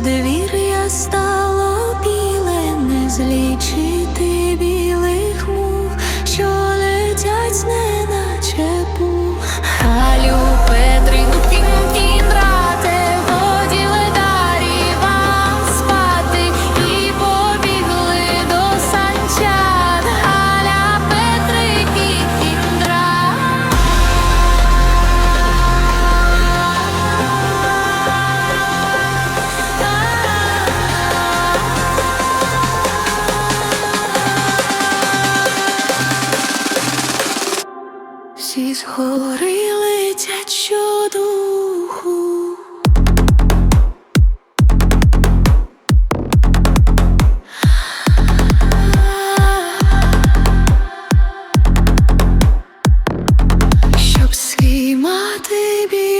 Подвір'я стало біле, не злі. всі зговорили духу щоб свій мати біль.